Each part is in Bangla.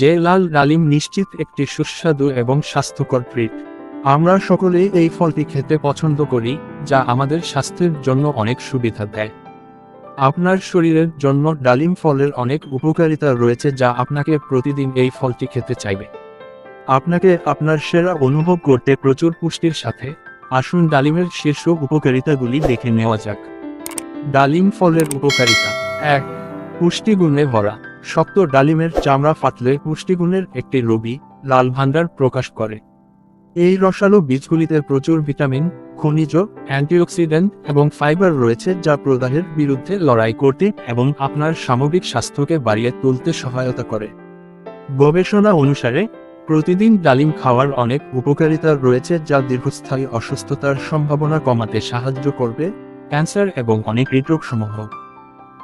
যে লাল ডালিম নিশ্চিত একটি সুস্বাদু এবং স্বাস্থ্যকর ট্রিট। আমরা সকলেই এই ফলটি খেতে পছন্দ করি, যা আমাদের স্বাস্থ্যের জন্য অনেক সুবিধা দেয়। আপনার শরীরের জন্য ডালিম ফলের অনেক উপকারিতা রয়েছে যা আপনাকে প্রতিদিন এই ফলটি খেতে চাইবে। আপনাকে আপনার সেরা অনুভব করতে প্রচুর পুষ্টির সাথে আসুন ডালিমের শীর্ষ উপকারিতাগুলি দেখে নেওয়া যাক। ডালিম ফলের উপকারিতা। এক, পুষ্টিগুণে ভরা। শক্ত ডালিমের চামড়া ফাটলে পুষ্টিগুণের একটি রবি লাল ভান্ডার প্রকাশ করে। এই রসালো বীজগুলিতে প্রচুর ভিটামিন, খনিজ, অ্যান্টিঅক্সিডেন্ট এবং ফাইবার রয়েছে যা প্রদাহের বিরুদ্ধে লড়াই করতে এবং আপনার সামগ্রিক স্বাস্থ্যকে বাড়িয়ে তুলতে সহায়তা করে। গবেষণা অনুসারে, প্রতিদিন ডালিম খাওয়ার অনেক উপকারিতা রয়েছে যা দীর্ঘস্থায়ী অসুস্থতার সম্ভাবনা কমাতে সাহায্য করবে, ক্যান্সার এবং অনেক হৃদরোগসমূহ।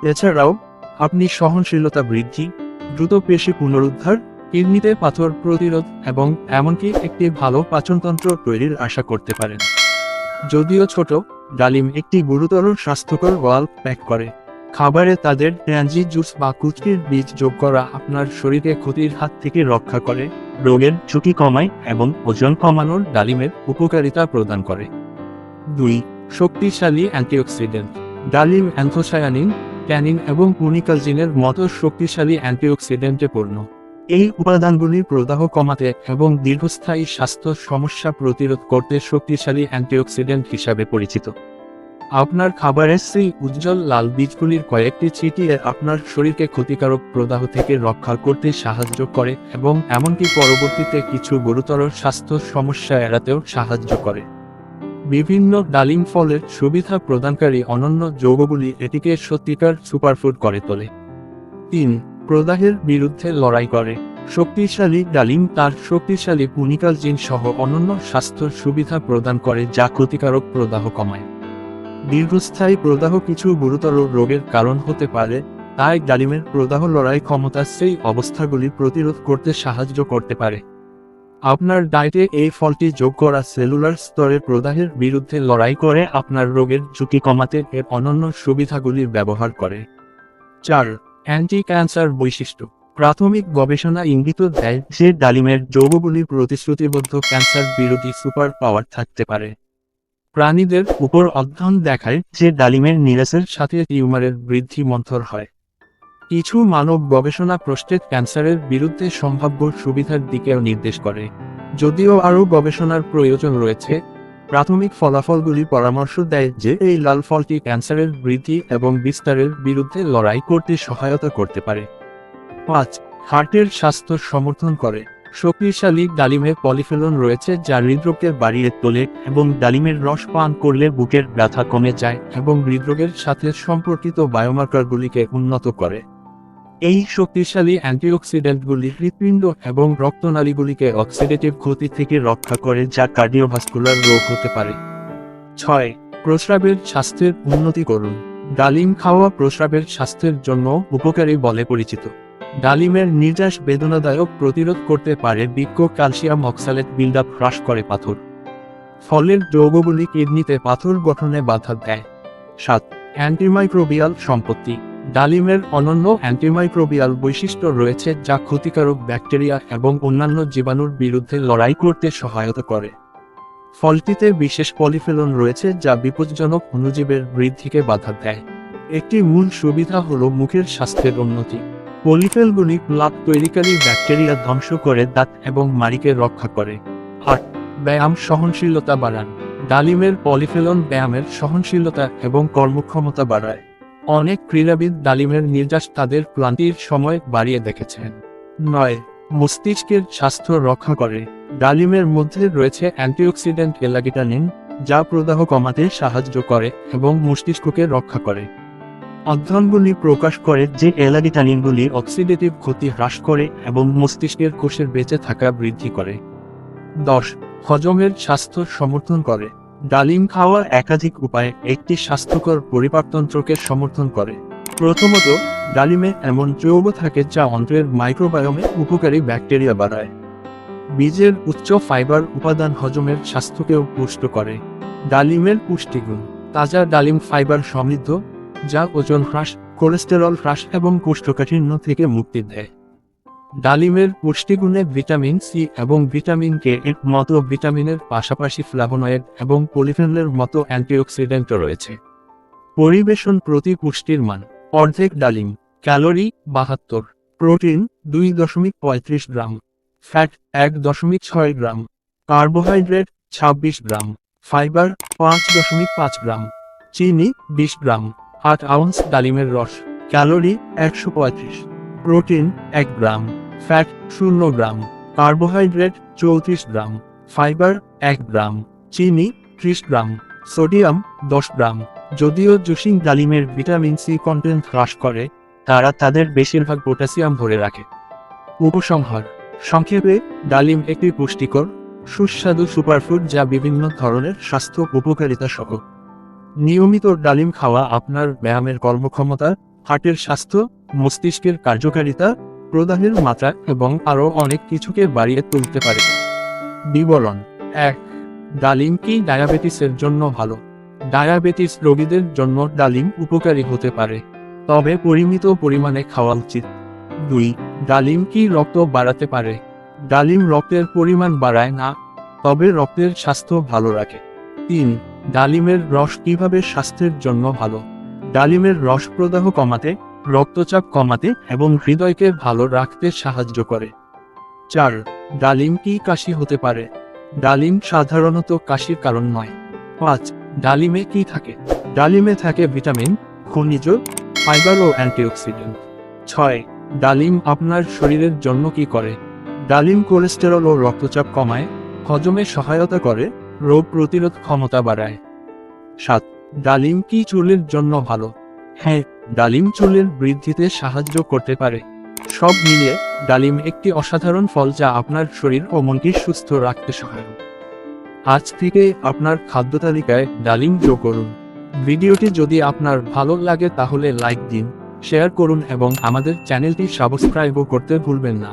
এছাড়াও আপনি সহনশীলতা বৃদ্ধি, দ্রুত পেশি পুনরুদ্ধার, কিডনিতে পাথর প্রতিরোধ এবং এমনকি একটি ভালো পাচনতন্ত্র তৈরির আশা করতে পারেন। যদিও ছোট, ডালিম একটি গুরুতর স্বাস্থ্যকর ওয়াল প্যাক করে। খাবারে তাদের ট্যাঞ্জি জুস বা কুচকির বীজ যোগ করা আপনার শরীরকে ক্ষতির হাত থেকে রক্ষা করে, রোগের ঝুঁকি কমায় এবং ওজন কমানোর ডালিমের উপকারিতা প্রদান করে। দুই, শক্তিশালী অ্যান্টিঅক্সিডেন্ট। ডালিম অ্যান্থোসায়ানিন ট্যানিন এবং পুনিকালজিনের মতো শক্তিশালী অ্যান্টিঅক্সিডেন্টে পূর্ণ। এই উপাদানগুলি প্রদাহ কমাতে এবং দীর্ঘস্থায়ী স্বাস্থ্য সমস্যা প্রতিরোধ করতে শক্তিশালী অ্যান্টিঅক্সিডেন্ট হিসাবে পরিচিত। আপনার খাবারের সেই উজ্জ্বল লাল বীজগুলির কয়েকটি ছিটিয়ে আপনার শরীরকে ক্ষতিকারক প্রদাহ থেকে রক্ষা করতে সাহায্য করে এবং এমনকি পরবর্তীতে কিছু গুরুতর স্বাস্থ্য সমস্যা এড়াতেও সাহায্য করে। বিভিন্ন ডালিম ফলের সুবিধা প্রদানকারী অনন্য যৌগগুলি এটিকে সত্যিকার সুপারফুড করে তোলে। তিন, প্রদাহের বিরুদ্ধে লড়াই করে। শক্তিশালী ডালিম তার শক্তিশালী পুনিকাল জিন সহ অনন্য স্বাস্থ্য সুবিধা প্রদান করে যা ক্ষতিকারক প্রদাহ কমায়। দীর্ঘস্থায়ী প্রদাহ কিছু গুরুতর রোগের কারণ হতে পারে, তাই ডালিমের প্রদাহ লড়াই ক্ষমতা সেই অবস্থাগুলি প্রতিরোধ করতে সাহায্য করতে পারে। আপনার ডায়েটে এই ফলটি যোগ করা সেলুলার স্তরে প্রদাহের বিরুদ্ধে লড়াই করে আপনার রোগের ঝুঁকি কমাতে এর অনন্য সুবিধাগুলির ব্যবহার করে। চার অ্যান্টি ক্যান্সার বৈশিষ্ট্য। প্রাথমিক গবেষণা ইঙ্গিত দেয় যে ডালিমের যৌগগুলি প্রতিশ্রুতিবদ্ধ ক্যান্সার বিরোধী সুপার পাওয়ার থাকতে পারে। প্রাণীদের উপর অধ্যয়ন দেখায় যে ডালিমের নিরাসের সাথে টিউমারের বৃদ্ধি মন্থর হয়। কিছু মানব গবেষণা প্রস্টেট ক্যান্সারের বিরুদ্ধে সম্ভাব্য সুবিধার দিকেও নির্দেশ করে। যদিও আরও গবেষণার প্রয়োজন রয়েছে, প্রাথমিক ফলাফলগুলি পরামর্শ দেয় যে এই লাল ফলটি ক্যান্সারের বৃদ্ধি এবং বিস্তারের বিরুদ্ধে লড়াই করতে সহায়তা করতে পারে। পাঁচ, হার্টের স্বাস্থ্য সমর্থন করে। শক্তিশালী ডালিমে পলিফেলন রয়েছে যা হৃদরোগকে বাড়িয়ে তোলে এবং ডালিমের রস পান করলে বুকের ব্যথা কমে যায় এবং হৃদরোগের সাথে সম্পর্কিত বায়োমার্কারগুলিকে উন্নত করে। এই শক্তিশালী অ্যান্টিঅক্সিডেন্টগুলি হৃৎপিণ্ড এবং রক্তনালীগুলিকে অক্সিডেটিভ ক্ষতি থেকে রক্ষা করে যা কার্ডিওভাস্কুলার রোগ হতে পারে। ছয়, প্রস্রাবের স্বাস্থ্যের উন্নতি করুন। ডালিম খাওয়া প্রস্রাবের স্বাস্থ্যের জন্য উপকারী বলে পরিচিত। ডালিমের নির্যাস বেদনাদায়ক প্রতিরোধ করতে পারে বৃক্ষ ক্যালসিয়াম অক্সালেট বিল্ড আপ হ্রাস করে পাথর। ফলের যৌগগুলি কিডনিতে পাথর গঠনে বাধা দেয়। সাত, অ্যান্টিমাইক্রোবিয়াল সম্পত্তি। ডালিমের অনন্য অ্যান্টিমাইক্রোবিয়াল বৈশিষ্ট্য রয়েছে যা ক্ষতিকারক ব্যাকটেরিয়া এবং অন্যান্য জীবাণুর বিরুদ্ধে লড়াই করতে সহায়তা করে। ফলটিতে বিশেষ পলিফেলন রয়েছে যা বিপজ্জনক অণুজীবের বৃদ্ধিকে বাধা দেয়। একটি মূল সুবিধা হল মুখের স্বাস্থ্যের উন্নতি। পলিফেলগুলি প্লাক তৈরিকারী ব্যাকটেরিয়া ধ্বংস করে দাঁত এবং মাড়িকে রক্ষা করে। আর, ব্যায়াম সহনশীলতা বাড়ান ডালিমের পলিফেলন ব্যায়ামের সহনশীলতা এবং কর্মক্ষমতা বাড়ায়। অনেক ক্রীড়াবিদ ডালিমের নির্যাস তাদের ক্লান্তির সময় বাড়িয়ে দেখেছেন। নয়, মস্তিষ্কের স্বাস্থ্য রক্ষা করে। ডালিমের মধ্যে রয়েছে অ্যান্টিঅক্সিডেন্ট এলাগিটানিন যা প্রদাহ কমাতে সাহায্য করে এবং মস্তিষ্ককে রক্ষা করে। অধ্যয়নগুলি প্রকাশ করে যে এলাগিটানিনগুলি অক্সিডেটিভ ক্ষতি হ্রাস করে এবং মস্তিষ্কের কোষের বেঁচে থাকা বৃদ্ধি করে। দশ, হজমের স্বাস্থ্য সমর্থন করে। ডালিম খাওয়ার একাধিক উপায়ে একটি স্বাস্থ্যকর পরিপাকতন্ত্রকে সমর্থন করে। প্রথমত, ডালিমে এমন যৌগ থাকে যা অন্ত্রের মাইক্রোবায়োমে উপকারী ব্যাকটেরিয়া বাড়ায় বীজের উচ্চ ফাইবার উপাদান হজমের স্বাস্থ্যকেও পুষ্ট করে। ডালিমের পুষ্টিগুণ, তাজা ডালিম ফাইবার সমৃদ্ধ, যা ওজন হ্রাস কোলেস্টেরল হ্রাস এবং কোষ্ঠকাঠিন্য থেকে মুক্তি দেয়। ডালিমের পুষ্টিগুণে ভিটামিন সি এবং ভিটামিন কে এর মতো ভিটামিনের পাশাপাশি ফ্ল্যাভোনয়েড এবং পলিফেনলের মতো অ্যান্টিঅক্সিডেন্টও রয়েছে। পরিবেশন প্রতি পুষ্টির মান, অর্ধেক ডালিম, ক্যালোরি বাহাত্তর, প্রোটিন দুই দশমিক পঁয়ত্রিশ গ্রাম, ফ্যাট এক দশমিক ছয় গ্রাম, কার্বোহাইড্রেট ছাব্বিশ গ্রাম, ফাইবার পাঁচ দশমিক পাঁচ গ্রাম, চিনি বিশ গ্রাম, আট আউন্স ডালিমের রস, ক্যালোরি একশো পঁয়ত্রিশ, প্রোটিন এক গ্রাম। ফ্যাট শূন্য গ্রাম, কার্বোহাইড্রেট চৌত্রিশ গ্রাম, ফাইবার এক গ্রাম, চিনি ত্রিশ গ্রাম, সোডিয়াম দশ গ্রাম। যদিও জুসিং ডালিমের ভিটামিন সি কন্টেন্ট হ্রাস করে, তারা তাদের বেশিরভাগ পটাশিয়াম ধরে রাখে। উপসংহার, সংক্ষেপে, ডালিম একটি পুষ্টিকর, সুস্বাদু সুপারফুড যা বিভিন্ন ধরনের স্বাস্থ্য উপকারিতা সহ। নিয়মিত ডালিম খাওয়া আপনার ব্যায়ামের কর্মক্ষমতা, হার্টের স্বাস্থ্য, মস্তিষ্কের কার্যকারিতা প্রদাহের মাত্রা এবং আরও অনেক কিছুকে বাড়িয়ে তুলতে পারে। বিবরণ, এক, ডালিম কি ডায়াবেটিসের জন্য ভালো? ডায়াবেটিস রোগীদের জন্য ডালিম উপকারী হতে পারে, তবে পরিমিত পরিমাণে খাওয়া উচিত। দুই, ডালিম কি রক্ত বাড়াতে পারে? ডালিম রক্তের পরিমাণ বাড়ায় না, তবে রক্তের স্বাস্থ্য ভালো রাখে। তিন, ডালিমের রস কীভাবে স্বাস্থ্যের জন্য ভালো? ডালিমের রস প্রদাহ কমাতে রক্তচাপ কমাতে এবং হৃদয়কে ভালো রাখতে সাহায্য করে। চার, ডালিম কি কাশি হতে পারে? ডালিম সাধারণত কাশির কারণ নয়। পাঁচ, ডালিমে কি থাকে? ডালিমে থাকে ভিটামিন, খনিজ, ফাইবার ও অ্যান্টিঅক্সিডেন্ট। ছয়, ডালিম আপনার শরীরের জন্য কি করে? ডালিম কোলেস্টেরল ও রক্তচাপ কমায়, হজমে সহায়তা করে, রোগ প্রতিরোধ ক্ষমতা বাড়ায়। সাত, ডালিম কি চুলের জন্য ভালো? হ্যাঁ ডালিম চুলের বৃদ্ধিতে সাহায্য করতে পারে। সব মিলিয়ে ডালিম একটি অসাধারণ ফল যা আপনার শরীর ও মনকে সুস্থ রাখতে সহায়ক। আজ থেকে আপনার খাদ্য তালিকায় ডালিম যোগ করুন। ভিডিওটি যদি আপনার ভালো লাগে তাহলে লাইক দিন, শেয়ার করুন এবং আমাদের চ্যানেলটি সাবস্ক্রাইবও করতে ভুলবেন না।